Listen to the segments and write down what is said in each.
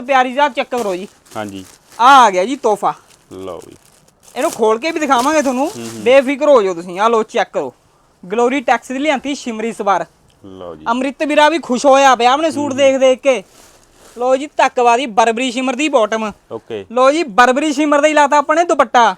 ਪਿਆਰੀ ਸਾਹਿਬ ਚੈੱਕ ਕਰੋ ਜੀ। ਹਾਂਜੀ। ਆ ਆ ਗਿਆ ਜੀ ਤੋਹਫਾ। ਲਓ ਜੀ। ਇਹਨੂੰ ਖੋਲ ਕੇ ਵੀ ਦਿਖਾਵਾਂਗੇ ਤੁਹਾਨੂੰ। ਬੇਫਿਕਰ ਹੋ ਜਾਓ ਤੁਸੀਂ। ਆ ਲੋ ਚੈੱਕ ਕਰੋ। ਗਲੋਰੀ ਟੈਕਸ ਦੀ ਲਿਆਂਤੀ ਸ਼ਿਮਰੀ ਸਵਾਰ। ਲਓ ਜੀ। ਅੰਮ੍ਰਿਤ ਵੀਰਾ ਵੀ ਖੁਸ਼ ਹੋਇਆ ਪਿਆ ਆਪਣੇ ਸੂਟ ਦੇਖ ਦੇਖ ਕੇ। ਲੋ ਜੀ ਧੱਕਵਾਦੀ ਬਰਬਰੀ ਸ਼ਿਮਰ ਦੀ ਬਾਟਮ ਓਕੇ। ਲੋ ਜੀ ਬਰਬਰੀ ਸ਼ਿਮਰ ਦਾ ਹੀ ਲਾਤਾ ਆਪਣੇ ਦੁਪੱਟਾ।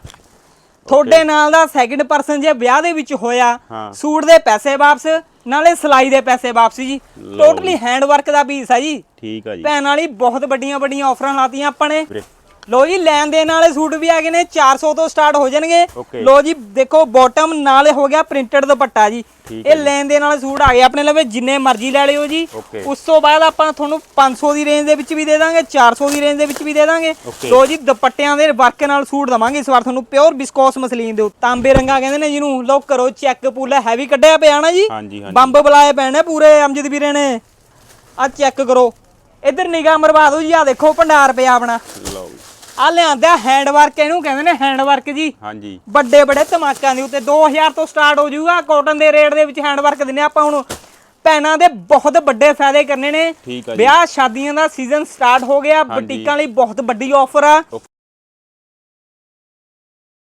ਤੁਹਾਡੇ ਨਾਲ ਦਾ ਸੈਕਿੰਡ ਪਰਸਨ ਜੇ ਵਿਆਹ ਦੇ ਵਿੱਚ ਹੋਇਆ। ਸੂਟ ਦੇ ਪੈਸੇ ਵਾਪਸ ਨਾਲੇ ਸਿਲਾਈ ਦੇ ਪੈਸੇ ਵਾਪਸ ਜੀ। ਟੋਟਲੀ ਹੈਂਡ ਵਰਕ ਦਾ ਪੀਸ ਹੈ ਜੀ। ਠੀਕ ਆ ਜੀ। ਭੈਣ ਵਾਲੀ ਬਹੁਤ ਵੱਡੀਆਂ ਵੱਡੀਆਂ ਆਫਰਾਂ ਲਾਤੀਆਂ ਆਪਾਂ ਨੇ। ਵੀਰੇ ਲੋ ਜੀ ਲੈਣ ਦੇਣ ਵਾਲੇ ਸੂਟ ਵੀ ਆ ਗਏ ਨੇ 400 ਤੋਂ ਸਟਾਰਟ ਹੋ ਜਾਣਗੇ. ਲੋ ਜੀ ਦੇਖੋ ਬਾਟਮ ਨਾਲ ਹੋ ਗਿਆ ਪ੍ਰਿੰਟਡ ਦੁਪੱਟਾ ਜੀ। ਇਹ ਲੈਣ ਦੇਣ ਵਾਲੇ ਸੂਟ ਆ ਗਏ ਆਪਣੇ ਲਵੇ ਜਿੰਨੇ ਮਰਜ਼ੀ ਲੈ ਲਿਓ ਜੀ. ਉਸ ਤੋਂ ਬਾਅਦ ਆਪਾਂ ਤੁਹਾਨੂੰ 500 ਦੀ ਰੇਂਜ ਦੇ ਵਿੱਚ ਵੀ ਦੇ ਦਾਂਗੇ 400 ਦੀ ਰੇਂਜ ਦੇ ਵਿੱਚ ਵੀ ਦੇ ਦਾਂਗੇ. ਲੋ ਜੀ ਦੁਪੱਟਿਆਂ ਦੇ ਵਰਕ ਨਾਲ ਸੂਟ ਦਵਾਂਗੇ ਇਸ ਵਾਰ ਤੁਹਾਨੂੰ ਪਿਓਰ ਬਿਸਕੋਸ ਮਸਲੀਨ ਦੇ। ਤਾਂਬੇ ਰੰਗਾ ਕਹਿੰਦੇ ਨੇ ਜਿਹਨੂੰ ਲੋ ਕਰੋ ਚੈੱਕ ਪੂਲਾ ਹੈਵੀ ਕੱਢਿਆ ਪਿਆ ਨਾ ਜੀ। ਬੰਬ ਬੁਲਾਏ ਪੈਣੇ ਪੂਰੇ ਅਮਜਦ ਵੀਰੇ ਨੇ। ਆ ਚੈੱਕ ਕਰੋ। ਇੱਧਰ ਨਿਗਾਹ ਮਰਵਾ ਦਿਓ ਜੀ ਆ ਦੇਖੋ ਭੰਡਾਰ ਪਿਆ ਆਪਣਾ। ਲਓ ਆ ਲਿਆਂਦਾ ਹੈਂਡ ਵਰਕ ਇਹਨੂੰ ਕਹਿੰਦੇ ਨੇ ਹੈਂਡ ਵਰਕ ਜੀ। ਹਾਂਜੀ। ਵੱਡੇ ਵੱਡੇ ਧਮਾਕਿਆਂ ਦੇ ਉੱਤੇ 2000 ਤੋਂ ਸਟਾਰਟ ਹੋ ਜਾਊਗਾ ਕਾਟਨ ਦੇ ਰੇਟ ਦੇ ਵਿੱਚ ਹੈਂਡ ਵਰਕ ਦਿੰਨੇ ਆਪਾਂ ਹੁਣ। ਭੈਣਾਂ ਦੇ ਬਹੁਤ ਵੱਡੇ ਫਾਇਦੇ ਕਰਨੇ ਨੇ। ਵਿਆਹ ਸ਼ਾਦੀਆਂ ਦਾ ਸੀਜ਼ਨ ਸਟਾਰਟ ਹੋ ਗਿਆ ਬੁਟੀਕਾਂ ਲਈ ਬਹੁਤ ਵੱਡੀ ਆਫਰ ਆ।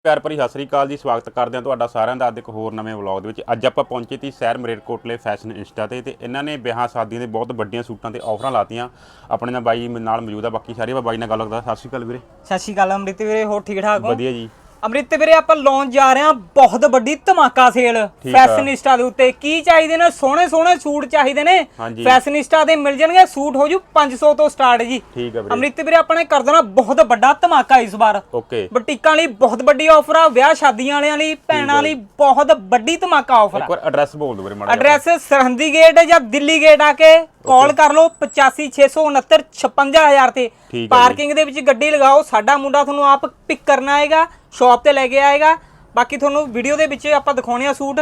ਪਿਆਰ ਭਰੀ ਸਤਿ ਸ੍ਰੀ ਅਕਾਲ ਜੀ ਸਵਾਗਤ ਕਰਦੇ ਹਾਂ ਤੁਹਾਡਾ ਸਾਰਿਆਂ ਦਾ ਅੱਜ ਇੱਕ ਹੋਰ ਨਵੇਂ ਵਲੌਗ ਦੇ ਵਿੱਚ। ਅੱਜ ਆਪਾਂ ਪਹੁੰਚੇ ਤੀ ਸ਼ਹਿਰ ਮਰੇਟਕੋਟਲੇ ਫੈਸ਼ਨ ਇੰਸਟਾ ਤੇ ਤੇ ਇਹਨਾਂ ਨੇ ਵਿਆਹਾਂ ਸ਼ਾਦੀਆਂ ਦੇ ਬਹੁਤ ਵੱਡੀਆਂ ਸੂਟਾਂ ਤੇ ਆਫਰਾਂ ਲਾਤੀਆਂ। ਆਪਣੇ ਨਾਲ ਬਾਈ ਨਾਲ ਮੌਜੂਦ ਆ ਬਾਕੀ ਸਾਰੇ ਬਾਈ ਨਾਲ ਗੱਲ ਕਰਦਾ। ਸਤਿ ਸ੍ਰੀ ਅਕਾਲ ਵੀਰੇ। ਸਤਿ ਸ਼੍ਰੀ ਅਕਾਲ ਅੰਮ੍ਰਿਤ ਵੀਰੇ ਹੋਰ ਠੀਕ ਠਾਕ ਹੋ? ਵਧੀਆ ਜੀ। ਅੰਮ੍ਰਿਤ ਵੀਰੇ ਆਪਾਂ ਲਾਉਣ ਜਾ ਰਹੇ ਹਾਂ ਬਹੁਤ ਵੱਡੀ ਧਮਾਕਾ ਸੇਲ ਠੀਕ ਆ। ਫੈਸ਼ਨਿਸਟਾ ਦੇ ਉੱਤੇ ਕੀ ਚਾਹੀਦੇ ਨੇ? ਸੋਹਣੇ ਸੋਹਣੇ ਸੂਟ ਚਾਹੀਦੇ ਨੇ। ਹਾਂਜੀ। ਫੈਸ਼ਨਿਸਟਾ ਦੇ ਮਿਲ ਜਾਣਗੇ ਸੂਟ ਹੋ ਜੂ 500 ਤੋਂ ਸਟਾਰਟ ਜੀ। ਠੀਕ ਵੀਰੇ। ਅੰਮ੍ਰਿਤ ਵੀਰੇ ਕਰ ਦੇਣਾ ਬਹੁਤ ਵੱਡਾ ਧਮਾਕਾ ਇਸ ਵਾਰ। ਓਕੇ। ਬੁਟੀਕਾਂ ਲਈ ਬਹੁਤ ਵੱਡੀ ਆਫਰ ਆ ਵਿਆਹ ਸ਼ਾਦੀਆਂ ਵਾਲਿਆਂ ਲਈ ਭੈਣਾਂ ਲਈ ਬਹੁਤ ਵੱਡੀ ਧਮਾਕਾ ਆਫਰ ਆ। ਇੱਕ ਵਾਰ ਐਡਰੈਸ ਬੋਲ ਦਿਓ ਵੀਰੇ ਮਾੜਾ ਜਿਹਾ। ਐਡਰੈਸ ਸਰਹੰਦੀ ਗੇਟ ਜਾਂ ਦਿੱਲੀ ਗੇਟ ਆ ਕੇ ਕਾਲ ਕਰ ਲਓ 8569 56000 ਤੇ। ਪਾਰਕਿੰਗ ਦੇ ਵਿੱਚ ਗੱਡੀ ਲਗਾਓ ਸਾਡਾ ਮੁੰਡਾ ਤੁਹਾਨੂੰ ਆਪ ਪਿਕ ਕਰਨ ਆਏਗਾ ਸ਼ਾਪ ਤੇ ਲੈ ਕੇ ਆਏਗਾ। ਬਾਕੀ ਤੁਹਾਨੂੰ ਵੀਡੀਓ ਦੇ ਵਿੱਚ ਆਪਾਂ ਦਿਖਾਉਣੇ ਆ ਸੂਟ।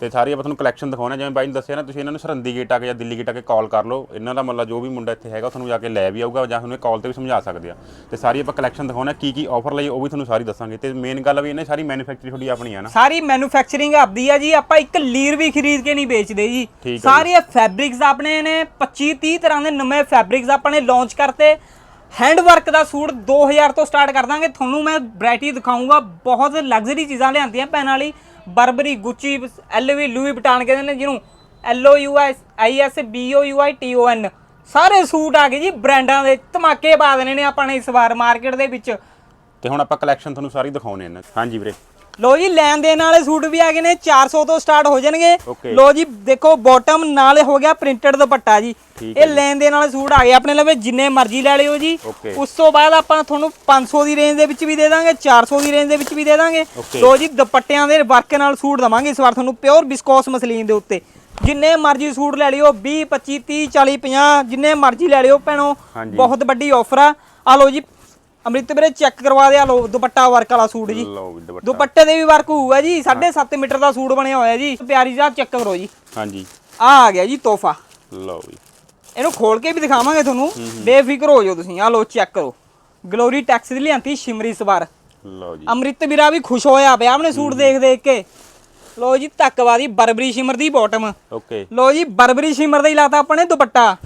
ਤੇ ਸਾਰੀ ਆਪਾਂ ਤੁਹਾਨੂੰ ਕਲੈਕਸ਼ਨ ਦਿਖਾਉਣਾ ਜਿਵੇਂ ਬਾਈ ਨੇ ਦੱਸਿਆ ਨਾ ਤੁਸੀਂ ਇਹਨਾਂ ਨੂੰ ਸਰਹੰਦੀ ਗੇਟ ਆ ਕੇ ਜਾਂ ਦਿੱਲੀ ਗੇਟ ਆ ਕੇ ਕਾਲ ਕਰ ਲਓ। ਇਹਨਾਂ ਦਾ ਮਤਲਬ ਜੋ ਵੀ ਮੁੰਡਾ ਇੱਥੇ ਹੈਗਾ ਤੁਹਾਨੂੰ ਜਾ ਕੇ ਲੈ ਵੀ ਆਊਗਾ ਜਾਂ ਤੁਹਾਨੂੰ ਕਾਲ ਤੇ ਵੀ ਸਮਝਾ ਸਕਦੇ ਆ। ਤੇ ਸਾਰੀ ਆਪਾਂ ਕਲੈਕਸ਼ਨ ਦਿਖਾਉਣਾ ਕੀ ਕੀ ਆਫਰ ਲਈ ਉਹ ਵੀ ਤੁਹਾਨੂੰ ਸਾਰੀ ਦੱਸਾਂਗੇ। ਤੇ ਮੇਨ ਗੱਲ ਵੀ ਇਹਨੇ ਸਾਰੀ ਮੈਨੂਫੈਕਚਰਿੰਗ ਤੁਹਾਡੀ ਆਪਣੀ ਆ ਨਾ। ਸਾਰੀ ਮੈਨੂਫੈਕਚਰਿੰਗ ਆਪਦੀ ਆ ਜੀ। ਆਪਾਂ ਇੱਕ ਲੀਰ ਵੀ ਖਰੀਦ ਕੇ ਨਹੀਂ ਵੇਚਦੇ ਜੀ। ਸਾਰੀਆਂ ਫੈਬਰਿਕਸ ਆਪਣੇ ਨੇ 25 30 ਤਰ੍ਹਾਂ ਦੇ ਨਵੇਂ ਫੈਬਰਿਕਸ ਆਪਾਂ ਨੇ ਲਾਂਚ ਕਰਤੇ। ਹੈਂਡ ਵਰਕ ਦਾ ਸੂਟ 2000 ਤੋਂ ਸਟਾਰਟ ਕਰ ਦਾਂਗੇ। ਤੁਹਾਨੂੰ ਮੈਂ ਵੈਰਾਈਟੀ ਦਿਖਾਉਂਗਾ ਬਹੁਤ ਲਗਜ਼ਰੀ ਚੀਜ਼ਾਂ ਲਿਆਂਦੀਆਂ ਪੈਣ ਵਾਲੀ। Burberry, Gucci, LV, Louis Vuitton ਕਹਿੰਦੇ ਨੇ ਜਿਹਨੂੰ L O U S I S B O U I T O N ਸਾਰੇ ਸੂਟ ਆ ਗਏ ਜੀ, ਬ੍ਰਾਂਡਾਂ ਦੇ ਧਮਾਕੇ ਪਾ ਦੇਣੇ ਨੇ ਆਪਾਂ ਨੇ ਇਸ ਵਾਰ ਮਾਰਕੀਟ ਦੇ ਵਿੱਚ। ਤੇ ਹੁਣ ਆਪਾਂ ਕਲੈਕਸ਼ਨ ਤੁਹਾਨੂੰ ਸਾਰੀ ਦਿਖਾਉਣੇ ਇਹਨਾਂ ਹਾਂਜੀ ਵੀਰੇ। ਲੋ ਜੀ ਲੈਣ ਦੇਣ ਵਾਲੇ ਸੂਟ ਵੀ ਆ ਗਏ ਨੇ 400 ਤੋਂ ਸਟਾਰਟ ਹੋ ਜਾਣਗੇ. ਲੋ ਜੀ ਦੇਖੋ ਬਾਟਮ ਨਾਲ ਹੋ ਗਿਆ ਪ੍ਰਿੰਟਡ ਦੁਪੱਟਾ ਜੀ ਇਹ ਲੈਣ ਦੇਣ ਵਾਲੇ ਸੂਟ ਆ ਗਏ ਆਪਣੇ ਲਵੇ ਜਿੰਨੇ ਮਰਜ਼ੀ ਲੈ ਲਿਓ ਜੀ. ਉਸ ਤੋਂ ਬਾਅਦ ਆਪਾਂ ਤੁਹਾਨੂੰ 500 ਦੀ ਰੇਂਜ ਦੇ ਵਿੱਚ ਵੀ ਦੇ ਦਾਂਗੇ 400 ਦੀ ਰੇਂਜ ਦੇ ਵਿੱਚ ਵੀ ਦੇ ਦਾਂਗੇ. ਲੋ ਜੀ ਦੁਪੱਟਿਆਂ ਦੇ ਵਰਕ ਨਾਲ ਸੂਟ ਦਵਾਂਗੇ ਇਸ ਵਾਰ ਤੁਹਾਨੂੰ ਪਿਓਰ ਬਿਸਕੋਸ ਮਸਲੀਨ ਦੇ ਉੱਤੇ ਜਿੰਨੇ ਮਰਜ਼ੀ ਸੂਟ ਲੈ ਲਿਓ 20 25 30 40 50 ਜਿੰਨੇ ਮਰਜ਼ੀ ਲੈ ਲਿਓ ਭੈਣੋ। ਬਹੁਤ ਵੱਡੀ ਆਫਰ ਆ ਆ ਲੋ ਜੀ ਅੰਮ੍ਰਿਤ ਵੀਰੇ ਚੈੱਕ ਕਰਵਾ ਦੇ ਆ ਲੋ ਦੁਪੱਟਾ ਵਰਕ ਵਾਲਾ ਸੂਟ ਜੀ। ਲਓ ਵੀ ਦੁਪੱਟਾ। ਦੁਪੱਟੇ ਦੇ ਵੀ ਵਰਕ ਹੋਊਗਾ ਜੀ 7.5 ਮੀਟਰ ਦਾ ਸੂਟ ਬਣਿਆ ਹੋਇਆ ਜੀ। ਪਿਆਰੀ ਸਾਹਿਬ ਚੈੱਕ ਕਰੋ ਜੀ। ਹਾਂਜੀ। ਆ ਆ ਗਿਆ ਜੀ ਤੋਹਫਾ। ਲਓ ਵੀ। ਇਹਨੂੰ ਖੋਲ ਕੇ ਵੀ ਦਿਖਾਵਾਂਗੇ ਤੁਹਾਨੂੰ। ਬੇਫਿਕਰ ਹੋ ਜਾਓ ਤੁਸੀਂ। ਆ ਲੋ ਚੈੱਕ ਕਰੋ। ਗਲੋਰੀ ਟੈਕਸ ਦੀ ਲਿਆਂਤੀ ਸ਼ਿਮਰੀ ਸਵਾਰ। ਲਓ ਜੀ। ਅੰਮ੍ਰਿਤ ਵੀਰਾ ਵੀ ਖੁਸ਼ ਹੋਇਆ ਪਿਆ ਆਪਣੇ ਸੂਟ ਦੇਖ ਦੇਖ ਕੇ। ਲੋ ਜੀ ਧੱਕਵਾਦੀ ਬਰਬਰੀ ਸ਼ਿਮਰ ਦੀ ਬਾਟਮ ਓਕੇ। ਲੋ ਜੀ ਬਰਬਰੀ ਸ਼ਿਮਰ ਦਾ ਹੀ ਲਾਤਾ ਆਪਣੇ ਦੁਪੱਟਾ।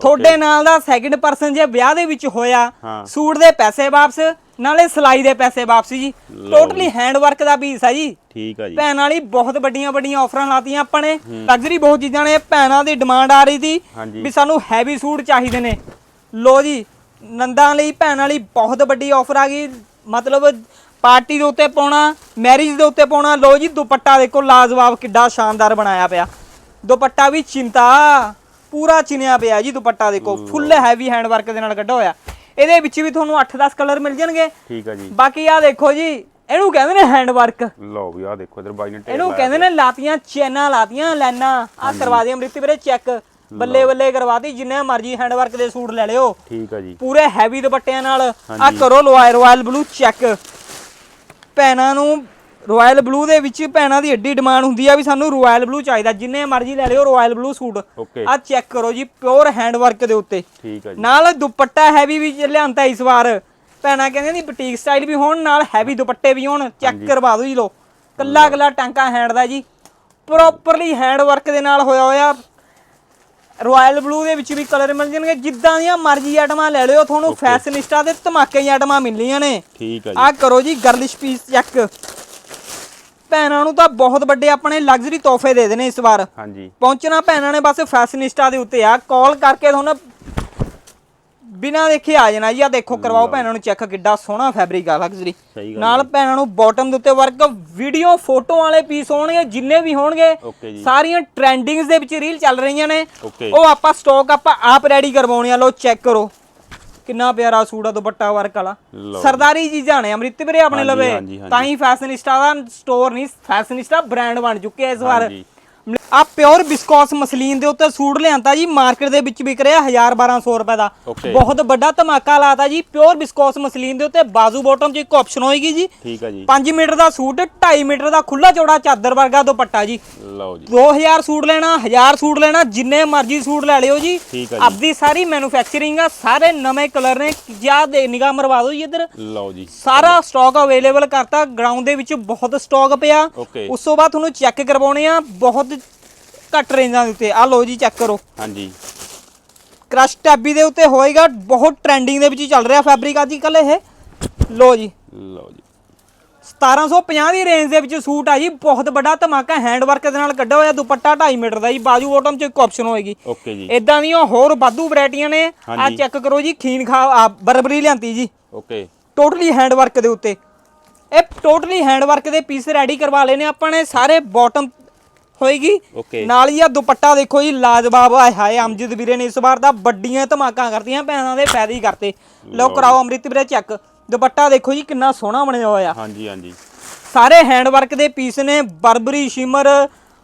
ਤੁਹਾਡੇ ਨਾਲ ਦਾ ਸੈਕਿੰਡ ਪਰਸਨ ਜੇ ਵਿਆਹ ਦੇ ਵਿੱਚ ਹੋਇਆ। ਸੂਟ ਦੇ ਪੈਸੇ ਵਾਪਸ ਨਾਲੇ ਸਿਲਾਈ ਦੇ ਪੈਸੇ ਵਾਪਸ ਜੀ। ਟੋਟਲੀ ਹੈਂਡ ਵਰਕ ਦਾ ਪੀਸ ਹੈ ਜੀ। ਠੀਕ ਆ ਜੀ। ਭੈਣਾਂ ਲਈ ਬਹੁਤ ਵੱਡੀਆਂ ਵੱਡੀਆਂ ਆਫਰਾਂ ਲਾਤੀਆਂ ਆਪਾਂ ਨੇ। ਲਗਜ਼ਰੀ ਬਹੁਤ ਚੀਜ਼ਾਂ ਨੇ। ਭੈਣਾਂ ਦੀ ਡਿਮਾਂਡ ਆ ਰਹੀ ਸੀ। ਵੀ ਸਾਨੂੰ ਹੈਵੀ ਸੂਟ ਚਾਹੀਦੇ ਨੇ। ਲੋ ਜੀ ਨੰਦਾਂ ਲਈ ਭੈਣਾਂ ਲਈ ਬਹੁਤ ਵੱਡੀ ਆਫਰ ਆ ਗਈ। ਮਤਲਬ ਪਾਰਟੀ ਦੇ ਉੱਤੇ ਪਾਉਣਾ ਮੈਰਿਜ ਦੇ ਉੱਤੇ ਪਾਉਣਾ। ਲੋ ਜੀ ਦੁਪੱਟਾ ਦੇਖੋ ਲਾਜਵਾਬ ਕਿੱਡਾ ਸ਼ਾਨਦਾਰ ਬਣਾਇਆ ਪਿਆ। ਦੁਪੱਟਾ ਵੀ ਚਿੰਤਾ। ਪੂਰਾ ਚਿਨਿਆ ਪਿਆ ਜੀ ਦੁਪੱਟਾ ਦੇਖੋ ਫੁੱਲ ਹੈਵੀ ਹੈਂਡ ਵਰਕ ਦੇ ਨਾਲ ਕੱਢਿਆ ਹੋਇਆ। ਇਹਦੇ ਵਿੱਚ ਵੀ ਤੁਹਾਨੂੰ 8-10 ਕਲਰ ਮਿਲ ਜਾਣਗੇ। ਠੀਕ ਆ ਜੀ। ਬਾਕੀ ਆ ਦੇਖੋ ਜੀ ਇਹਨੂੰ ਕਹਿੰਦੇ ਨੇ ਹੈਂਡ ਵਰਕ ਲਓ ਵੀ ਆ ਦੇਖੋ ਇਧਰ ਬਾਈ ਨੇ ਟੇਪ ਇਹਨੂੰ ਕਹਿੰਦੇ ਨੇ ਲਾਤੀਆਂ ਚੈਨਾਂ ਲਾਤੀਆਂ ਲੈਣਾ ਆ ਕਰਵਾ ਦੇ ਅੰਮ੍ਰਿਤ ਵੀਰੇ ਚੈੱਕ ਬੱਲੇ ਬੱਲੇ ਕਰਵਾਤੀ ਜਿੰਨੇ ਮਰਜ਼ੀ ਹੈਂਡ ਵਰਕ ਦੇ ਸੂਟ ਲੈ ਲਿਓ। ਠੀਕ ਆ ਜੀ। ਪੂਰੇ ਹੈਵੀ ਦੁਪੱਟਿਆਂ ਨਾਲ। ਆ। ਕਰੋ ਲੋਇਰ ਰਾਇਲ ਬਲੂ ਚੈੱਕ ਭੈਣਾਂ ਨੂੰ ਰਾਇਲ ਬਲੂ ਦੇ ਵਿੱਚ ਭੈਣਾਂ ਦੀ ਏਡੀ ਡਿਮਾਂਡ ਹੁੰਦੀ ਆ ਵੀ ਸਾਨੂੰ ਰਾਇਲ ਬਲੂ ਚਾਹੀਦਾ। ਜਿੰਨੇ ਮਰਜ਼ੀ ਲੈ ਲਿਓ ਰਾਇਲ ਬਲੂ ਸੂਟ। ਆ ਚੈੱਕ ਕਰੋ ਜੀ ਪਿਓਰ ਹੈਂਡ ਵਰਕ ਦੇ ਉੱਤੇ। ਠੀਕ ਆ ਜੀ। ਨਾਲ ਦੁਪੱਟਾ ਹੈਵੀ ਵੀ ਲਿਆਂਦਾ ਇਸ ਵਾਰ। ਭੈਣਾਂ ਕਹਿੰਦੇ ਨੇ ਬੁਟੀਕ ਸਟਾਈਲ ਵੀ ਹੋਣ ਨਾਲ ਹੈਵੀ ਦੁਪੱਟੇ ਵੀ ਹੋਣ। ਚੈੱਕ ਕਰਵਾ ਦਿਓ ਜੀ ਲੋ ਕੱਲਾ ਕੱਲਾ ਟਾਂਕਾ ਹੈਂਡ ਦਾ ਜੀ। ਪ੍ਰੋਪਰਲੀ ਹੈਂਡ ਵਰਕ ਦੇ ਨਾਲ ਹੋਇਆ ਹੋਇਆ। ਰਾਇਲ ਬਲੂ ਦੇ ਵਿੱਚ ਵੀ ਕਲਰ ਮਿਲ ਜਾਣਗੇ। ਜਿੱਦਾਂ ਦੀਆਂ ਮਰਜ਼ੀ ਆਈਟਮਾਂ ਲੈ ਲਿਓ। ਤੁਹਾਨੂੰ ਫੈਸ਼ਨਿਸਟਾ ਦੇ ਧਮਾਕੇ ਦੀਆਂ ਆਈਟਮਾਂ ਮਿਲਣੀਆਂ ਨੇ। ਠੀਕ ਆ ਜੀ। ਆ ਕਰੋ ਜੀ ਗਰਲਿਸ਼ ਪੀਸ ਚੈੱਕ ਭੈਣਾਂ ਨੂੰ ਤਾਂ ਬਹੁਤ ਵੱਡੇ ਆਪਣੇ ਲਗਜ਼ਰੀ ਤੋਹਫੇ ਦੇ ਦੇਣੇ ਇਸ ਵਾਰ। ਹਾਂਜੀ। ਪਹੁੰਚਣਾ ਭੈਣਾਂ ਨੇ ਬਸ ਫੈਸ਼ਨਿਸਟਾ ਦੇ ਉੱਤੇ ਆ। ਕਾਲ ਕਰਕੇ ਤੁਹਾਨੂੰ ਬਿਨਾਂ ਦੇਖੇ ਆ ਜਾਣਾ ਜੀ। ਆ ਦੇਖੋ ਕਰਵਾਓ ਭੈਣਾਂ ਨੂੰ ਚੈੱਕ ਕਿੱਡਾ ਸੋਹਣਾ ਫੈਬਰਿਕ ਆ ਲਗਜ਼ਰੀ ਨਾਲ ਭੈਣਾਂ ਨੂੰ ਬਾਟਮ ਦੇ ਉੱਤੇ ਵਰਕ ਵੀਡੀਓ ਫੋਟੋ ਵਾਲੇ ਪੀਸ ਹੋਣਗੇ ਜਿੰਨੇ ਵੀ ਹੋਣਗੇ ਸਾਰੀਆਂ ਟ੍ਰੈਂਡਿੰਗਸ ਦੇ ਵਿੱਚ ਰੀਲ ਚੱਲ ਰਹੀਆਂ ਨੇ। ਉਹ ਆਪਾਂ ਸਟਾਕ ਆਪਾਂ ਆਪ ਰੈਡੀ ਕਰਵਾਉਣੇ ਆ। ਲੋ ਚੈੱਕ ਕਰੋ। ਕਿੰਨਾ ਪਿਆਰਾ ਸੂਟ ਆ ਦੁਪੱਟਾ ਵਰਕ ਵਾਲਾ ਲਓ ਸਰਦਾਰੀ ਚੀਜ਼ਾਂ ਨੇ ਅਮ੍ਰਿਤ ਵੀਰੇ ਆਪਣੇ ਹਾਂਜੀ, ਲਵੇ ਹਾਂਜੀ, ਹਾਂਜੀ। ਤਾਂ ਹੀ ਫੈਸ਼ਨਿਸਟਾ ਦਾ ਸਟੋਰ ਨਹੀਂ ਫੈਸ਼ਨਿਸਟਾ ਬ੍ਰਾਂਡ ਬਣ ਚੁੱਕਿਆ ਇਸ ਵਾਰ ਹਾਂਜੀ। ਆ ਪਿਓਰ ਬਿਸਕੋਸ ਮਸਲੀਨ ਦੇ ਉੱਤੇ ਸੂਟ ਲਿਆਂਤਾ ਜੀ ਮਾਰਕੀਟ ਦੇ ਵਿੱਚ ਵਿਕ ਰਿਹਾ 1000 1200 ਰੁਪਏ ਦਾ। ਬਹੁਤ ਵੱਡਾ ਧਮਾਕਾ ਲਾਤਾ ਜੀ ਪਿਓਰ ਬਿਸਕੋਸ ਮਸਲੀਨ ਦੇ ਉੱਤੇ ਬਾਜ਼ੂ ਬਾਟਮ 'ਚ ਇੱਕ ਆਪਸ਼ਨ ਹੋਏਗੀ ਜੀ। ਠੀਕ ਆ ਜੀ। 5 ਮੀਟਰ ਦਾ ਸੂਟ 2.5 ਮੀਟਰ ਦਾ ਖੁੱਲਾ ਚੌੜਾ ਚਾਦਰ ਵਰਗਾ ਦੁਪੱਟਾ ਜੀ। ਲਓ ਜੀ। 2000 ਸੂਟ ਲੈਣਾ 1000 ਸੂਟ ਲੈਣਾ ਜਿੰਨੇ ਮਰਜ਼ੀ ਸੂਟ ਲੈ ਲਿਓ ਜੀ। ਠੀਕ ਆ ਜੀ। ਆਪਦੀ ਸਾਰੀ ਮੈਨੂਫੈਕਚਰਿੰਗ ਆ ਸਾਰੇ ਨਵੇਂ ਕਲਰ ਨੇ ਜਾਂ ਦੇ ਨਿਗਾਹ ਮਰਵਾ ਦਿਓ ਜੀ ਇੱਧਰ। ਲਓ ਜੀ। ਸਾਰਾ ਸਟਾਕ ਅਵੇਲੇਬਲ ਕਰਤਾ ਗਰਾਊਂਡ ਦੇ ਵਿੱਚ ਬਹੁਤ ਸਟਾਕ ਪਿਆ। ਉਸ ਤੋਂ ਬਾਅਦ ਤੁਹਾਨੂੰ ਚੈੱਕ ਕਰਵਾਉਣੇ ਆ ਬਹੁਤ ਘੱਟ ਰੇਂਜਾਂ ਦੇ ਉੱਤੇ। ਆ ਲਓ ਜੀ ਚੈੱਕ ਕਰੋ। ਹਾਂਜੀ। ਕ੍ਰਸ਼ ਟੈਬੀ ਦੇ ਉੱਤੇ ਹੋਏਗਾ ਬਹੁਤ ਟ੍ਰੈਂਡਿੰਗ ਦੇ ਵਿੱਚ ਚੱਲ ਰਿਹਾ ਫੈਬਰਿਕ ਅੱਜ ਕੱਲ ਇਹ। ਲਓ ਜੀ। ਲਓ ਜੀ। 1750 ਦੀ ਰੇਂਜ ਦੇ ਵਿੱਚ ਸੂਟ ਆ ਜੀ ਬਹੁਤ ਵੱਡਾ ਧਮਾਕਾ ਹੈਂਡ ਵਰਕ ਦੇ ਨਾਲ ਕੱਢਿਆ ਹੋਇਆ ਦੁਪੱਟਾ 2.5 ਮੀਟਰ ਦਾ ਜੀ ਬਾਜੂ ਬਾਟਮ 'ਚ ਇੱਕ ਆਪਸ਼ਨ ਹੋਏਗੀ। ਓਕੇ ਜੀ। ਇਦਾਂ ਦੀਆਂ ਹੋਰ ਵਾਧੂ ਵੈਰਾਈਟੀਆਂ ਨੇ ਆ। ਚੈੱਕ ਕਰੋ ਜੀ ਖੀਨ ਖਾ ਬਰਬਰੀ ਲਿਆਂਤੀ ਜੀ। ਓਕੇ। ਟੋਟਲੀ ਹੈਂਡ ਵਰਕ ਦੇ ਉੱਤੇ। ਇਹ ਟੋਟਲੀ ਹੈਂਡ ਵਰਕ ਦੇ ਪੀਸ ਰੈਡੀ ਕਰਵਾ ਲਏ ਨੇ ਆਪਾਂ ਨੇ ਸਾਰੇ ਬਾਟਮ ਹੋਏਗੀ। ਨਾਲ ਹੀ ਆ ਦੁਪੱਟਾ ਦੇਖੋ ਜੀ ਲਾਜਵਾਬ ਆਏ ਹਾਏ ਅਮਜਦ ਵੀਰੇ ਨੇ ਇਸ ਵਾਰ ਦਾ ਵੱਡੀਆਂ ਧਮਾਕਾਂ ਕਰਤੀਆਂ ਭੈਣਾਂ ਦੇ ਫਾਇਦੇ ਹੀ ਕਰਤੇ। ਲਓ ਕਰਾਓ ਅੰਮ੍ਰਿਤ ਵੀਰੇ ਚੈੱਕ ਦੁਪੱਟਾ ਦੇਖੋ ਜੀ ਕਿੰਨਾ ਸੋਹਣਾ ਬਣਿਆ ਹੋਇਆ। ਹਾਂਜੀ ਹਾਂਜੀ। ਸਾਰੇ ਹੈਂਡ ਵਰਕ ਦੇ ਪੀਸ ਨੇ ਬਰਬਰੀ ਸ਼ਿਮਰ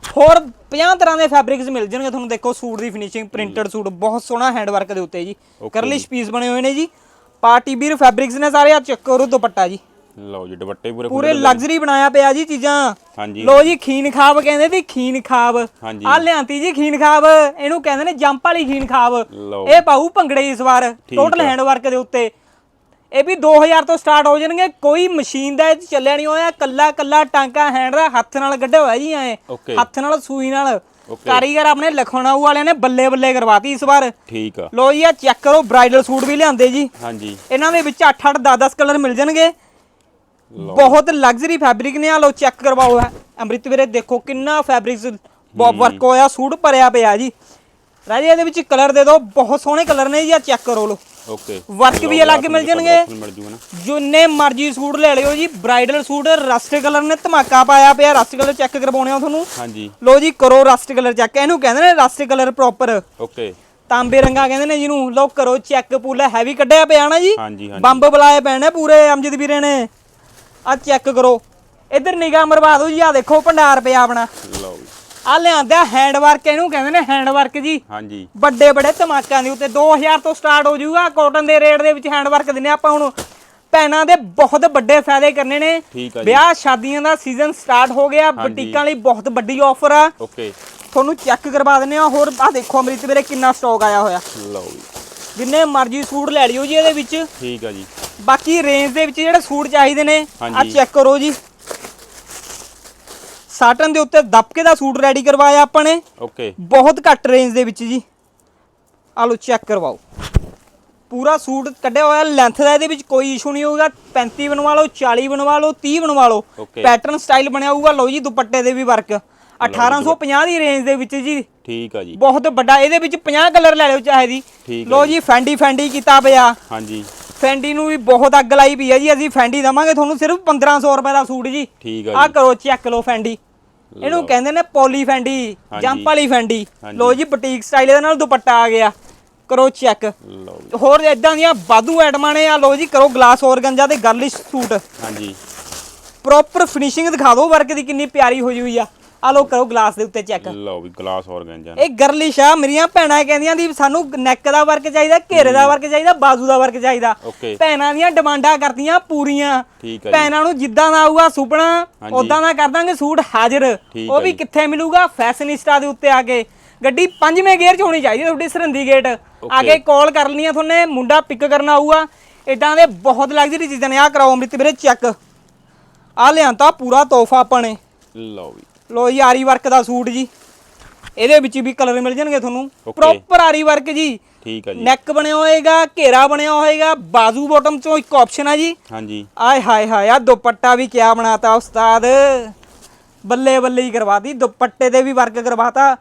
ਹੋਰ 50 ਤਰ੍ਹਾਂ ਦੇ ਫੈਬਰਿਕਸ ਮਿਲ ਜਾਣਗੇ ਤੁਹਾਨੂੰ। ਦੇਖੋ ਸੂਟ ਦੀ ਫਿਨਿਸ਼ਿੰਗ ਪ੍ਰਿੰਟਡ ਸੂਟ ਬਹੁਤ ਸੋਹਣਾ ਹੈਂਡ ਵਰਕ ਦੇ ਉੱਤੇ ਜੀ। ਕਰਲਿਸ਼ ਪੀਸ ਬਣੇ ਹੋਏ ਨੇ ਜੀ। ਪਾਰਟੀ ਵੀਰ ਫੈਬਰਿਕਸ ਨੇ ਸਾਰੇ ਆ ਚੈੱਕ ਦੁਪੱਟਾ ਜੀ। ਲਓ ਜੀ ਦੁਪੱਟੇ ਪੂਰੇ ਪੂਰੇ ਲਗਜ਼ਰੀ ਬਣਾਇਆ ਪਿਆ ਜੀ ਚੀਜ਼ਾਂ। ਹਾਂਜੀ। ਲੋ ਜੀ ਖੀਨ ਖਾਬ ਕਹਿੰਦੇ ਸੀ ਖੀਨ ਖਾਬ। ਆ ਲਿਆਂਤੀ ਜੀ ਖੀਨ ਖਾਬ ਇਹਨੂੰ ਕਹਿੰਦੇ ਨੇ ਜੰਪ ਵਾਲੀ ਖੀਨ ਖਾਬ ਇਹ ਪਾਉ ਭੰਗੜੇ ਇਸ ਵਾਰ ਟੋਟਲ। ਹੈਂਡ ਵਰਕ ਦੇ ਉੱਤੇ। ਇਹ ਵੀ 2000 ਤੋਂ ਸਟਾਰਟ ਹੋ ਜਾਣਗੇ। ਕੋਈ ਮਸ਼ੀਨ ਦਾ ਇਹ ਚੱਲਿਆ ਨਹੀਂ ਹੋਇਆ। ਕੱਲਾ ਕੱਲਾ ਟਾਂਕਾ ਹੈਂਡ ਦਾ ਹੱਥ ਨਾਲ ਕੱਢਿਆ ਹੋਇਆ ਜੀ ਐ। ਹੱਥ ਨਾਲ ਸੂਈ ਨਾਲ। ਕਾਰੀਗਰ ਆਪਣੇ ਲਖਣਾਊ ਵਾਲਿਆਂ ਨੇ ਬੱਲੇ ਬੱਲੇ ਕਰਵਾਤੀ ਇਸ ਵਾਰ। ਠੀਕ ਆ। ਲੋ ਜੀ ਆ ਚੈੱਕ ਕਰੋ ਬ੍ਰਾਈਡਲ ਸੂਟ ਵੀ ਲਿਆਂਦੇ ਜੀ। ਹਾਂਜੀ। ਇਹਨਾਂ ਦੇ ਵਿੱਚ 8 8 10 10 ਕਲਰ ਮਿਲ ਜਾਣਗੇ। ਬਹੁਤ ਲਗਜ਼ਰੀ ਫੈਬਰਿਕ ਨੇ ਆ ਲੋ ਚੈੱਕ ਕਰਵਾਓ ਹੈ ਅੰਮ੍ਰਿਤ ਵੀਰੇ ਦੇਖੋ ਕਿੰਨਾ ਫੈਬਰਿਕਸ ਬੌਬ ਵਰਕ ਹੋਇਆ ਸੂਟ ਭਰਿਆ ਪਿਆ ਜੀ। ਰਾਜੇ ਇਹਦੇ ਵਿੱਚ ਕਲਰ ਦੇ ਦਿਓ ਬਹੁਤ ਸੋਹਣੇ ਕਲਰ ਨੇ ਜੀ ਆ ਚੈੱਕ ਕਰੋ ਲੋ ਓਕੇ ਵਰਕ ਵੀ ਅਲੱਗ ਮਿਲ ਜਾਣਗੇ। ਜਿੰਨੇ ਮਰਜ਼ੀ ਸੂਟ ਲੈ ਲਿਓ ਜੀ ਬ੍ਰਾਈਡਲ ਸੂਟ ਰਸਟ ਕਲਰ ਨੇ ਧਮਾਕਾ ਪਾਇਆ ਪਿਆ ਰਸਟ ਕਲਰ ਚੈੱਕ ਕਰਵਾਉਣੇ ਆ ਤੁਹਾਨੂੰ। ਹਾਂਜੀ। ਲੋ ਜੀ ਕਰੋ ਰਸਟ ਕਲਰ ਚੈੱਕ ਇਹਨੂੰ ਕਹਿੰਦੇ ਨੇ ਰਸਟ ਕਲਰ ਪ੍ਰੋਪਰ ਓਕੇ ਤਾਂਬੇ ਰੰਗਾ ਕਹਿੰਦੇ ਨੇ ਜਿਹਨੂੰ। ਲੋ ਕਰੋ ਚੈੱਕ ਪੂਲਾ ਹੈਵੀ ਕੱਢਿਆ ਪਿਆ ਨਾ ਜੀ। ਬੰਬ ਬੁਲਾਏ ਨੇ ਪੂਰੇ ਅਮਜਦ ਵੀਰੇ ਨੇ। ਆ ਚੈੱਕ ਕਰੋ। ਇੱਧਰ ਨਿਗਾਹ ਮਰਵਾ ਦਿਓ ਜੀ ਆ ਦੇਖੋ ਭੰਡਾਰ ਪਿਆ ਆਪਣਾ। ਲਓ ਜੀ। ਆ ਲਿਆਂਦਾ ਹੈਂਡ ਵਰਕ ਇਹਨੂੰ ਕਹਿੰਦੇ ਨੇ ਹੈਂਡ ਵਰਕ ਜੀ। ਹਾਂਜੀ। ਵੱਡੇ ਵੱਡੇ ਧਮਾਕਿਆਂ ਦੇ ਉੱਤੇ 2000 ਤੋਂ ਸਟਾਰਟ ਹੋ ਜਾਊਗਾ ਕਾਟਨ ਦੇ ਰੇਟ ਦੇ ਵਿੱਚ ਹੈਂਡ ਵਰਕ ਦਿੰਨੇ ਆਪਾਂ ਹੁਣ। ਭੈਣਾਂ ਦੇ ਬਹੁਤ ਵੱਡੇ ਫਾਇਦੇ ਕਰਨੇ ਨੇ। ਠੀਕ ਆ ਜੀ। ਵਿਆਹ ਸ਼ਾਦੀਆਂ ਦਾ ਸੀਜ਼ਨ ਸਟਾਰਟ ਹੋ ਗਿਆ ਬੁਟੀਕਾਂ ਲਈ ਬਹੁਤ ਵੱਡੀ ਆਫਰ ਆ। ਓਕੇ। ਤੁਹਾਨੂੰ ਚੈੱਕ ਕਰਵਾ ਦਿੰਨੇ ਆ ਹੋਰ ਆ ਦੇਖੋ ਅਮ੍ਰਿਤ ਵੀਰੇ ਕਿੰਨਾ ਸਟਾਕ ਆਇਆ ਹੋਇਆ। ਲਓ ਜੀ। ਜਿੰਨੇ ਮਰਜ਼ੀ ਸੂਟ ਲੈ ਲਿਓ ਜੀ ਇਹਦੇ ਵਿੱਚ। ਠੀਕ ਆ ਜੀ। ਬਾਕੀ ਰੇਂਜ ਦੇ ਵਿੱਚ ਜਿਹੜੇ ਸੂਟ ਚਾਹੀਦੇ ਨੇ ਆ ਹਾਂਜੀ। ਚੈੱਕ ਕਰੋ ਜੀ। ਸਾਟਨ ਦੇ ਉੱਤੇ ਦਬਕੇ ਦਾ ਸੂਟ ਰੈਡੀ ਕਰਵਾਇਆ ਆਪਾਂ ਨੇ। ਓਕੇ ਬਹੁਤ ਘੱਟ ਰੇਂਜ ਦੇ ਵਿੱਚ ਜੀ। ਆ ਲਓ ਚੈੱਕ ਕਰਵਾਓ। ਪੂਰਾ ਸੂਟ ਕੱਢਿਆ ਹੋਇਆ ਲੈਂਥ ਦਾ ਇਹਦੇ ਵਿੱਚ ਕੋਈ ਇਸ਼ੂ ਨਹੀਂ ਹੋਊਗਾ। 35 ਬਣਵਾ ਲਓ 40 ਬਣਵਾ ਲਓ 30 ਬਣਵਾ ਲਓ। Okay। ਪੈਟਰਨ ਸਟਾਈਲ ਬਣਿਆ ਹੋਊਗਾ। ਲਓ ਜੀ ਦੁਪੱਟੇ ਦੇ ਵੀ ਵਰਕ 1850 ਦੀ ਰੇਂਜ ਦੇ ਵਿੱਚ ਜੀ। ਠੀਕ ਆ ਜੀ। ਬਹੁਤ ਵੱਡਾ ਇਹਦੇ ਵਿੱਚ 50 ਕਲਰ ਲੈ ਲਿਓ ਚਾਹੇ ਦੀ ਠੀਕ ਲਓ ਜੀ। ਫੈਂਡੀ ਫੈਂਡੀ ਕੀਤਾ ਪਿਆ। ਹਾਂਜੀ। ਫੈਂਡੀ ਨੂੰ ਵੀ ਬਹੁਤ ਅੱਗ ਲਾਈ ਪਈ ਹੈ ਜੀ ਅਸੀਂ ਫੈਂਡੀ ਦਵਾਂਗੇ ਤੁਹਾਨੂੰ ਸਿਰਫ 1500 ਰੁਪਏ ਦਾ ਸੂਟ ਜੀ। ਠੀਕ ਆ ਆ ਜੀ ਕਰੋ ਚੈੱਕ ਲਓ ਫੈਂਡੀ। ਇਹਨੂੰ ਕਹਿੰਦੇ ਨੇ ਪੋਲੀ ਫੈਂਡੀ ਹਾਂਜੀ। ਜੰਪ ਵਾਲੀ ਫੈਂਡੀ। ਹਾਂਜੀ। ਲਓ ਜੀ ਬੁਟੀਕ ਸਟਾਈਲ ਦੇ ਨਾਲ ਦੁਪੱਟਾ ਆ ਗਿਆ। ਕਰੋ ਚੈੱਕ। ਲਓ ਜੀ। ਹੋਰ ਇਦਾਂ ਦੀਆਂ ਵਾਧੂ ਐਟਮਾਂ ਨੇ ਆ ਲਓ ਜੀ ਕਰੋ ਗਲਾਸ ਔਰਗੰਜਾ ਤੇ ਗਰਲਿਸ਼ ਸੂਟ। ਹਾਂਜੀ। ਪ੍ਰੋਪਰ ਫਿਨਿਸ਼ਿੰਗ ਦਿਖਾ ਦਿਓ ਵਰਕ ਦੀ ਕਿੰਨੀ ਪਿਆਰੀ ਹੋਈ ਹੋਈ ਆ। ਆ ਲਓ ਕਰੋ ਗਲਾਸ ਦੇ ਉੱਤੇ ਚੈੱਕ ਲਓ ਵੀ ਗਲਾਸ ਔਰਗੈਂਜਾ ਇਹ ਗਰਲਿਸ਼ ਆ ਮੇਰੀਆਂ ਭੈਣਾਂ ਕਹਿੰਦੀਆਂ ਦੀ ਸਾਨੂੰ ਨੈਕ ਦਾ ਵਰਕ ਚਾਹੀਦਾ ਘੇਰੇ ਦਾ ਵਰਕ ਚਾਹੀਦਾ ਬਾਜ਼ੂ ਦਾ ਵਰਕ ਚਾਹੀਦਾ। ਭੈਣਾਂ ਦੀਆਂ ਡਿਮਾਂਡਾਂ ਕਰਦੀਆਂ ਪੂਰੀਆਂ। ਠੀਕ ਆ ਜੀ। ਭੈਣਾਂ ਨੂੰ ਜਿੱਦਾਂ ਦਾ ਆਊਗਾ ਸੁਪਨਾ ਹਾਂਜੀ। ਉਦਾਂ ਦਾ ਕਰ ਦਾਂਗੇ ਸੂਟ ਹਾਜ਼ਰ। ਠੀਕ ਉਹ ਵੀ ਜੀ। ਕਿੱਥੇ ਮਿਲੂਗਾ? ਫੈਸ਼ਨਿਸਟਾ ਦੇ ਉੱਤੇ ਆ ਕੇ। ਗੱਡੀ ਪੰਜਵੇਂ ਗੇਅਰ 'ਚ ਹੋਣੀ ਚਾਹੀਦੀ ਹੈ ਤੁਹਾਡੀ ਸਰਹੰਦੀ ਗੇਟ ਆ ਕੇ ਕਾਲ ਕਰ ਲੈਣੀ ਆ ਤੁਹਾਨੇ ਮੁੰਡਾ ਪਿਕ ਕਰਨਾ ਆਊਗਾ। ਇਦਾਂ ਦੇ ਬਹੁਤ ਲਗਜ਼ਰੀ ਚੀਜ਼ਾਂ ਨੇ ਆ ਕਰਾਓ ਅੰਮ੍ਰਿਤ ਵੀਰੇ ਚੈੱਕ ਆ ਲਿਆਂਤਾ ਪੂਰਾ ਤੋਹਫਾ ਆਪਾਂ ਨੇ। ਲਓ ਵੀ। ਲੋ ਜੀ ਆਰੀ ਵਰਕ ਦਾ ਸੂਟ ਜੀ। ਇਹਦੇ ਵਿੱਚ ਵੀ ਕਲਰ ਮਿਲ ਜਾਣਗੇ ਤੁਹਾਨੂੰ. ਪ੍ਰੋਪਰ ਆਰੀ ਵਰਕ ਜੀ। ਠੀਕ ਆ ਜੀ। ਨੈਕ ਬਣਿਆ ਹੋਏਗਾ ਘੇਰਾ ਬਣਿਆ ਹੋਏਗਾ ਬਾਜ਼ੂ ਬਾਟਮ ਚੋਂ ਇੱਕ ਆਪਸ਼ਨ ਆ ਜੀ। ਹਾਂਜੀ। ਆਏ ਹਾਏ ਹਾਏ ਆ ਦੁਪੱਟਾ ਵੀ ਕਿਆ ਬਣਾਤਾ ਉਸਤਾਦ। ਬੱਲੇ ਬੱਲੇ ਹੀ ਕਰਵਾਤੀ ਦੁਪੱਟੇ ਤੇ ਵੀ ਵਰਕ ਕਰਵਾਤਾ।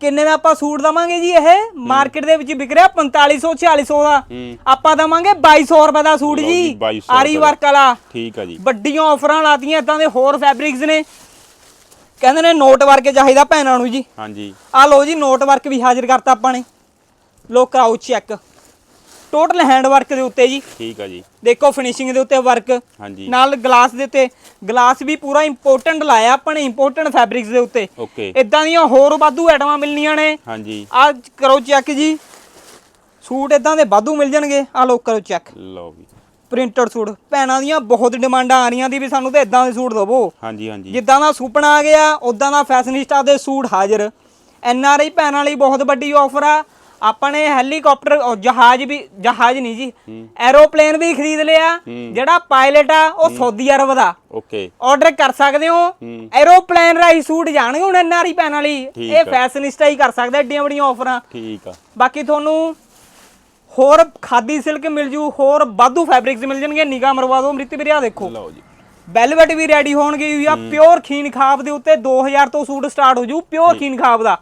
ਕਿੰਨੇ ਦਾ ਆਪਾਂ ਸੂਟ ਦਵਾਂਗੇ ਜੀ ਇਹ? ਮਾਰਕੀਟ ਦੇ ਵਿੱਚ ਵਿਕ ਰਿਹਾ 4500 4600 ਦਾ। ਆਪਾਂ ਦਵਾਂਗੇ 2200 ਰੁਪਏ ਦਾ ਸੂਟ ਜੀ ਜੀ, 2200 ਆਰੀ ਦਾ। ਵਰਕ ਵਾਲਾ। ਠੀਕ ਆ ਜੀ। ਵੱਡੀਆਂ ਆਫਰਾਂ ਲਾਤੀਆਂ ਇਦਾਂ ਦੇ ਹੋਰ ਫੈਬਰਿਕਸ ਨੇ। ਕਹਿੰਦੇ ਨੇ ਨੋਟ ਵਰਕ ਚਾਹੀਦਾ ਭੈਣਾਂ ਨੂੰ ਜੀ। ਹਾਂਜੀ। ਆ ਲਓ ਜੀ ਨੋਟ ਵਰਕ ਵੀ ਹਾਜ਼ਰ ਕਰਤਾ ਆਪਾਂ ਨੇ। ਲੋ ਕਰਾਓ ਚੈੱਕ। ਟੋਟਲ ਹੈਂਡ ਵਰਕ ਦੇ ਉੱਤੇ ਜੀ। ਠੀਕ ਆ ਜੀ। ਦੇਖੋ ਫਿਨਿਸ਼ਿੰਗ ਦੇ ਉੱਤੇ ਵਰਕ ਹਾਂਜੀ। ਨਾਲ ਗਲਾਸ ਦੇ ਉੱਤੇ। ਗਲਾਸ ਵੀ ਪੂਰਾ ਇੰਪੋਰਟੈਂਟ ਲਾਇਆ ਆਪਾਂ ਨੇ ਇੰਪੋਰਟੈਂਟ ਫੈਬਰਿਕਸ ਦੇ ਉੱਤੇ। ਓਕੇ। ਇਦਾਂ ਦੀਆਂ ਹੋਰ ਵਾਧੂ ਆਈਟਮਾਂ ਮਿਲਣੀਆਂ ਨੇ। ਹਾਂਜੀ। ਆ ਕਰੋ ਚੈੱਕ ਜੀ। ਸੂਟ ਇਦਾਂ ਦੇ ਵਾਧੂ ਮਿਲ ਜਾਣਗੇ। ਆ ਲੋ ਕਰੋ ਚੈੱਕ। ਲਓ ਵੀ ਪ੍ਰਿੰਟਡ ਸੂਟ। ਭੈਣਾਂ ਦੀਆਂ ਬਹੁਤ ਡਿਮਾਂਡਾਂ ਆ ਰਹੀਆਂ ਦੀ ਵੀ ਸਾਨੂੰ ਤੇ ਇਦਾਂ ਦੇ ਸੂਟ ਦਿਵੋ। ਹਾਂਜੀ ਹਾਂਜੀ। ਜਿੱਦਾਂ ਦਾ ਸੁਪਨਾ ਆ ਗਿਆ ਉਦਾਂ ਦਾ ਫੈਸ਼ਨਿਸਟਾ ਦੇ ਸੂਟ ਹਾਜ਼ਰ। ਐਨ ਆਰ ਆਈ ਭੈਣਾਂ ਲਈ ਬਹੁਤ ਵੱਡੀ ਆਫਰ ਆ। ਆਪਾਂ ਨੇ ਹੈਲੀਕਾਪਟਰ ਉਹ ਜਹਾਜ਼ ਵੀ ਜਹਾਜ਼ ਨਹੀਂ ਜੀ ਐਰੋਪਲੇਨ ਵੀ ਖਰੀਦ ਲਿਆ। ਜਿਹੜਾ ਪਾਇਲਟ ਆ ਉਹ ਸਾਊਦੀ ਅਰਬ ਦਾ। ਓਕੇ। ਆਰਡਰ ਕਰ ਸਕਦੇ ਹੋ। ਐਰੋਪਲੇਨ ਰਾਹੀਂ ਸੂਟ ਜਾਣਗੇ ਹੁਣ ਐਨ ਆਰ ਆਈ ਭੈਣਾਂ ਲਈ। ਠੀਕ ਇਹ ਆ। ਫੈਸ਼ਨਿਸਟਾ ਹੀ ਕਰ ਸਕਦਾ ਏਡੀਆਂ ਬੜੀਆਂ ਆਫਰਾਂ ਠੀਕ ਆ। ਬਾਕੀ ਤੁਹਾਨੂੰ ਹੋਰ ਖਾਦੀ ਸਿਲਕ ਮਿਲ ਜੂ ਹੋਰ ਵਾਧੂ ਫੈਬਰਿਕਸ ਮਿਲ ਜਾਣਗੇ ਨਿਗਾਹ ਮਰਵਾ ਦਿਓ ਮ੍ਰਿਤ ਵੀਰੇ ਆਹ ਦੇਖੋ। ਲਓ ਜੀ। ਵੈਲਵਟ ਵੀ ਰੈਡੀ ਹੋਣਗੇ ਆ ਪਿਓਰ ਖੀਨ ਖਾਬ ਦੇ ਉੱਤੇ 2000 ਤੋਂ ਸੂਟ ਸਟਾਰਟ ਹੋ ਜੂ ਪਿਓਰ ਖੀਨ ਖਾਬ ਦਾ।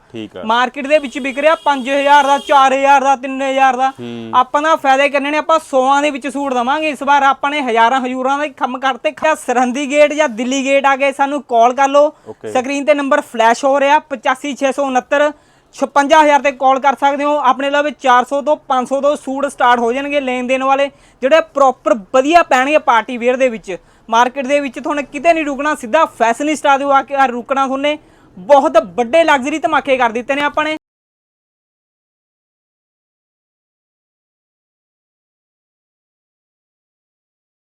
ਮਾਰਕੀਟ ਦੇ ਵਿੱਚ ਵਿਕ ਰਿਹਾ 5000 ਦਾ 4000 ਦਾ 3000 ਦਾ। ਆਪਾਂ ਦਾ ਫਾਇਦੇ ਕਰਨੇ ਨੇ ਆਪਾਂ 100ਾਂ ਦੇ ਵਿੱਚ ਸੂਟ ਦਵਾਂਗੇ। ਇਸ ਵਾਰ ਆਪਾਂ ਨੇ ਹਜ਼ਾਰਾਂ ਹਜ਼ੂਰਾਂ ਦੇ ਕੰਮ ਕਰਤੇ। ਖਿਆ ਸਰਹੰਦੀ ਗੇਟ ਜਾਂ ਦਿੱਲੀ ਗੇਟ ਆ ਕੇ ਸਾਨੂੰ ਕਾਲ ਕਰ ਲਓ. ਸਕਰੀਨ ਤੇ ਨੰਬਰ ਫਲੈਸ਼ ਹੋ ਰਿਹਾ 85669 56000 ਤੇ ਕਾਲ ਕਰ ਸਕਦੇ ਹੋ। ਆਪਣੇ ਲਵੇ 400 ਤੋਂ 500 ਤੋਂ ਸੂਟ ਸਟਾਰਟ ਹੋ ਜਾਣਗੇ ਲੈਣ ਦੇਣ ਵਾਲੇ। ਜਿਹੜੇ ਪ੍ਰੋਪਰ ਵਧੀਆ ਪੈਣਗੇ ਪਾਰਟੀ ਵੇਅਰ ਦੇ ਵਿੱਚ। ਮਾਰਕੀਟ ਦੇ ਵਿੱਚ ਤੁਹਾਨੂੰ ਕਿਤੇ ਨਹੀਂ ਰੁਕਣਾ, ਸਿੱਧਾ ਫੈਸ਼ਨਿਸਟਾ ਦੇ ਆ ਕੇ ਰੁਕਣਾ ਤੁਹਾਨੂੰ। ਬਹੁਤ ਵੱਡੇ ਲਗਜ਼ਰੀ ਧਮਾਕੇ ਕਰ ਦਿੱਤੇ ਨੇ ਆਪਾਂ ਨੇ।